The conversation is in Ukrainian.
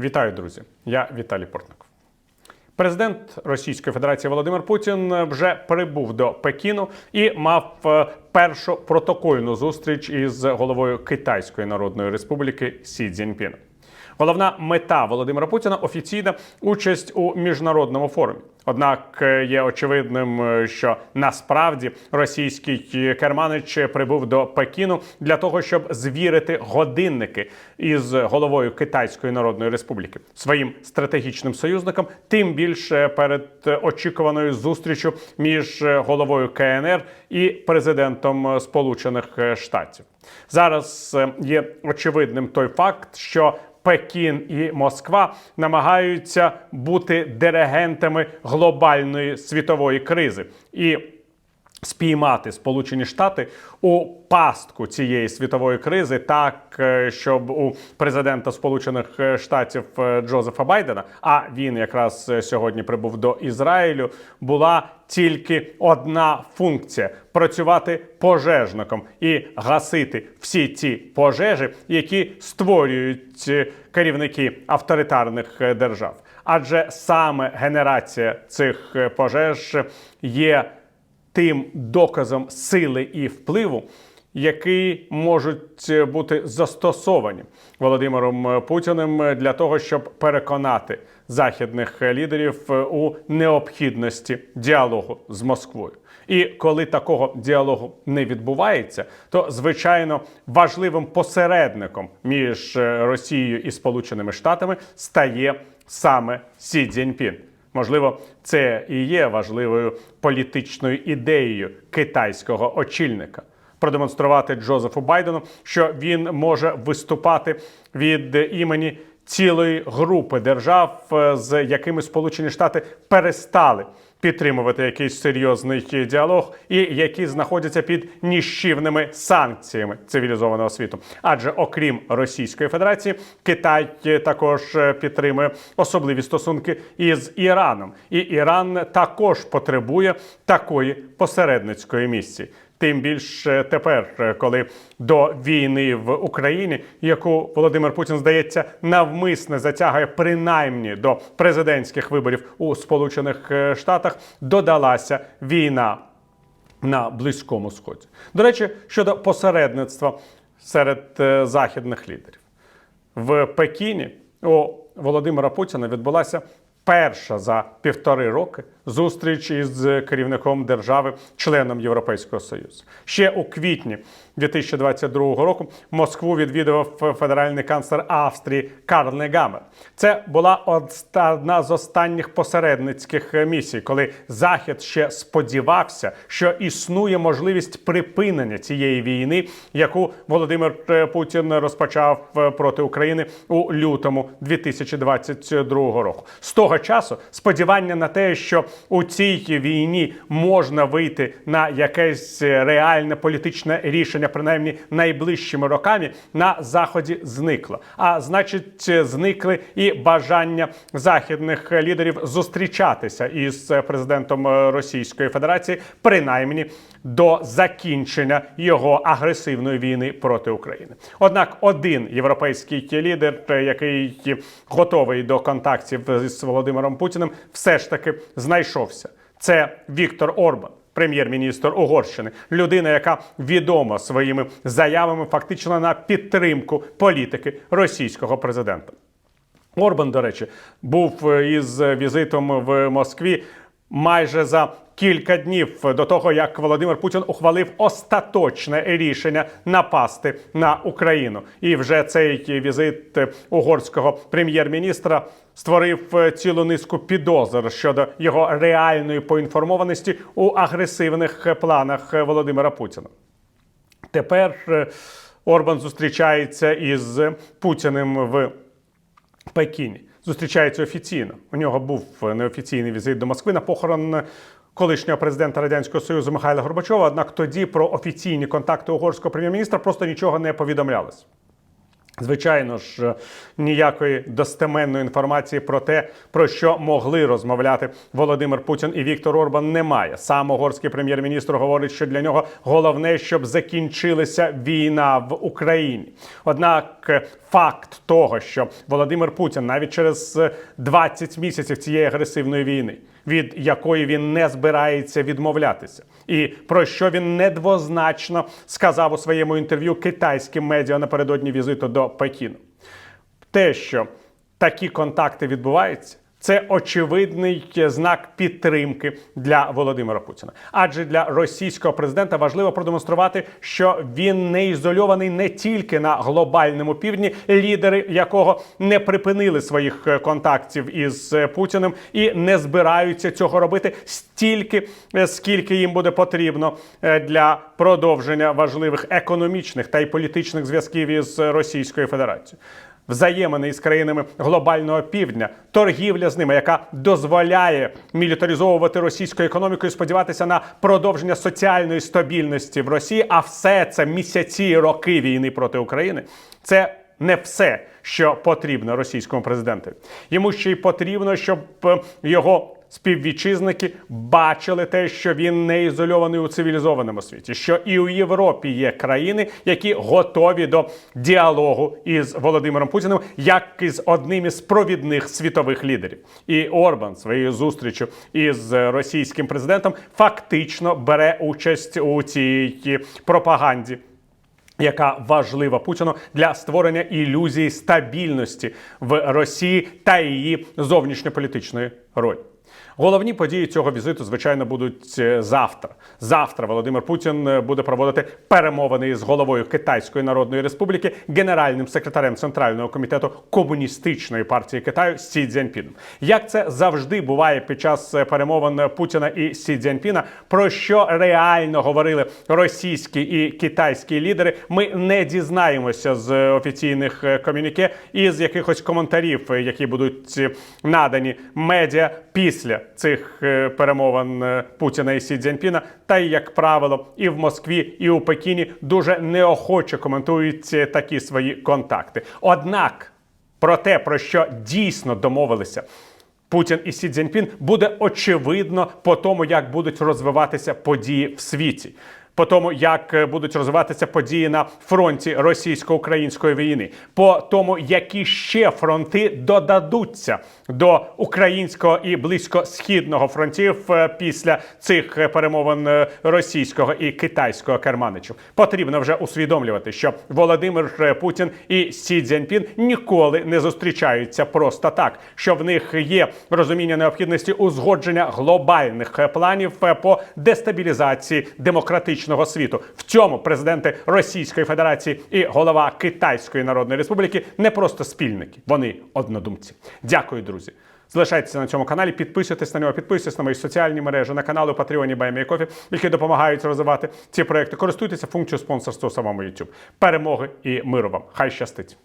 Вітаю, друзі! Я Віталій Портников. Президент Російської Федерації Володимир Путін вже прибув до Пекіну і мав е, першу протокольну зустріч із головою Китайської Народної Республіки Сі Цзіньпіном. Головна мета Володимира Путіна офіційна участь у міжнародному форумі. Однак е, є очевидним, е, що насправді російський керманич прибув до Пекіну для того, щоб звірити годинники із головою Китайської Народної Республіки своїм стратегічним союзникам, тим більше перед очікуваною зустрічю між головою КНР і президентом Сполучених Штатів. Зараз е, є очевидним той факт, що Пекін і Москва намагаються бути диригентами глобальної світової кризи. І спіймати Сполучені Штати у пастку цієї світової кризи, так е, щоб у президента Сполучених Штатів е, Джозефа Байдена, а він якраз е, сьогодні прибув до Ізраїлю, була тільки одна функція працювати пожежником і гасити всі ті пожежі, які створюють е, керівники авторитарних е, держав. Адже саме генерація цих е, пожеж є тим доказом сили і впливу, які можуть е, бути застосовані Володимиром е, Путіним для того, щоб переконати західних лідерів е, у необхідності діалогу з Москвою. І коли такого діалогу не відбувається, то звичайно важливим посередником між е, Росією і Сполученими Штатами стає саме Сі Цзіньпін. Можливо, це і є важливою політичною ідеєю китайського очільника. Продемонструвати Джозефу Байдену, що він може виступати від імені цілої групи держав, е, з якими Сполучені Штати перестали підтримувати якийсь серйозний діалог, і які знаходяться під ніщівними санкціями цивілізованого світу. Адже окрім Російської Федерації, Китай також е, підтримує особливі стосунки із Іраном, і Іран також потребує такої посередницької місії. Тим більше тепер, е, коли до війни в Україні, яку Володимир Путін здається навмисне затягує принаймні до президентських виборів у Сполучених е, Штатах, додалася війна на Близькому Сході. До речі, щодо посередництва серед е, західних лідерів в Пекіні у Володимира Путіна відбулася перша за півтори роки зустріч із керівником держави, членом Європейського Союзу. Ще у квітні 2022 року Москву відвідував федеральний канцлер Австрії Карл Негамер. Це була одна з останніх посередницьких місій, коли Захід ще сподівався, що існує можливість припинення цієї війни, яку Володимир Путін розпочав проти України у лютому 2022 року. З того часу сподівання на те, що у цій війні можна вийти на якесь реальне політичне рішення, принаймні найближчими роками, на заході зникло. А значить, зникли і бажання західних лідерів зустрічатися із президентом Російської Федерації, принаймні до закінчення його агресивної війни проти України. Однак, один європейський лідер, який готовий до контактів з Володимиром Путіним, все ж таки знайшовся. Це Віктор Орбан. Прем'єр-міністр Угорщини, людина, яка відома своїми заявами фактично на підтримку політики російського президента. Орбан, до речі, був із візитом в Москві майже за кілька днів до того, як Володимир Путін ухвалив остаточне рішення напасти на Україну. І вже цей візит угорського прем'єр-міністра створив цілу низку підозр щодо його реальної поінформованості у агресивних планах Володимира Путіна. Тепер е, Орбан зустрічається із Путіним в Пекіні. Зустрічається офіційно. У нього був неофіційний візит до Москви на похорон колишнього президента радянського союзу Михайла Горбачова. Однак тоді про офіційні контакти угорського прем'єр-міністра просто нічого не повідомлялось. Звичайно ж, ніякої достеменної інформації про те, про що могли розмовляти Володимир Путін і Віктор Орбан, немає. Сам угорський прем'єр-міністр говорить, що для нього головне, щоб закінчилася війна в Україні. Однак факт того, що Володимир Путін навіть через 20 місяців цієї агресивної війни, від якої він не збирається відмовлятися, і про що він недвозначно сказав у своєму інтерв'ю китайським медіа напередодні візиту до Пекіну. Те, що такі контакти відбуваються, це очевидний знак підтримки для Володимира Путіна. Адже для російського президента важливо продемонструвати, що він не ізольований не тільки на глобальному півдні, лідери якого не припинили своїх е, контактів із е, Путіним і не збираються цього робити стільки, е, скільки їм буде потрібно для продовження важливих економічних та й політичних зв'язків із Російською Федерацією взаємини із країнами глобального півдня, торгівля з ними, яка дозволяє мілітаризовувати російську економіку і сподіватися на продовження соціальної стабільності в Росії. А все це місяці і роки війни проти України. Це не все, що потрібно російському президенту. Йому ще й потрібно, щоб е, його співвітчизники бачили те, що він не ізольований у цивілізованому світі, що і у Європі є країни, які готові до діалогу із Володимиром Путіним, як із одним із провідних світових лідерів. І Орбан своєю зустрічю із російським президентом фактично бере участь у цій пропаганді. Яка важлива Путіну для створення ілюзії стабільності в Росії та її зовнішньополітичної ролі? Головні події цього візиту, звичайно, будуть е, завтра. Завтра Володимир Путін е, буде проводити перемовини із головою Китайської Народної Республіки, генеральним секретарем Центрального комітету комуністичної партії Китаю Сі Цзяньпіном. Як це завжди буває під час е, перемовин Путіна і Сі Цзяньпіна, про що реально говорили російські і китайські лідери, ми не дізнаємося з офіційних комюніке і з якихось коментарів, які будуть надані медіа після цих е, перемовин е, Путіна і Сі Цзіньпіна, та й як правило, і в Москві, і у Пекіні дуже неохоче коментують е, такі свої контакти. Однак про те, про що дійсно домовилися. Путін і Сі Цзіньпін буде очевидно по тому, як будуть розвиватися події в світі. По тому, як е, будуть розвиватися події на фронті російсько-української війни, по тому, які ще фронти додадуться до українського і близькосхідного фронтів е, після цих е, перемовин російського і китайського керманичів, потрібно вже усвідомлювати, що Володимир Путін і Сі Цзіньпін ніколи не зустрічаються просто так, що в них є розуміння необхідності узгодження глобальних планів по дестабілізації демократичного світу. В цьому президенти Російської Федерації і голова Китайської Народної Республіки не просто спільники, вони однодумці. Дякую, друзі. Залишайтеся на цьому каналі, підписуйтесь на нього, підписуйтесь на мої соціальні мережі, на канали у Патреоні BuyMeACoffee, які допомагають розвивати ці проекти. Користуйтеся функцією спонсорства у самому YouTube. Перемоги і миру вам! Хай щастить!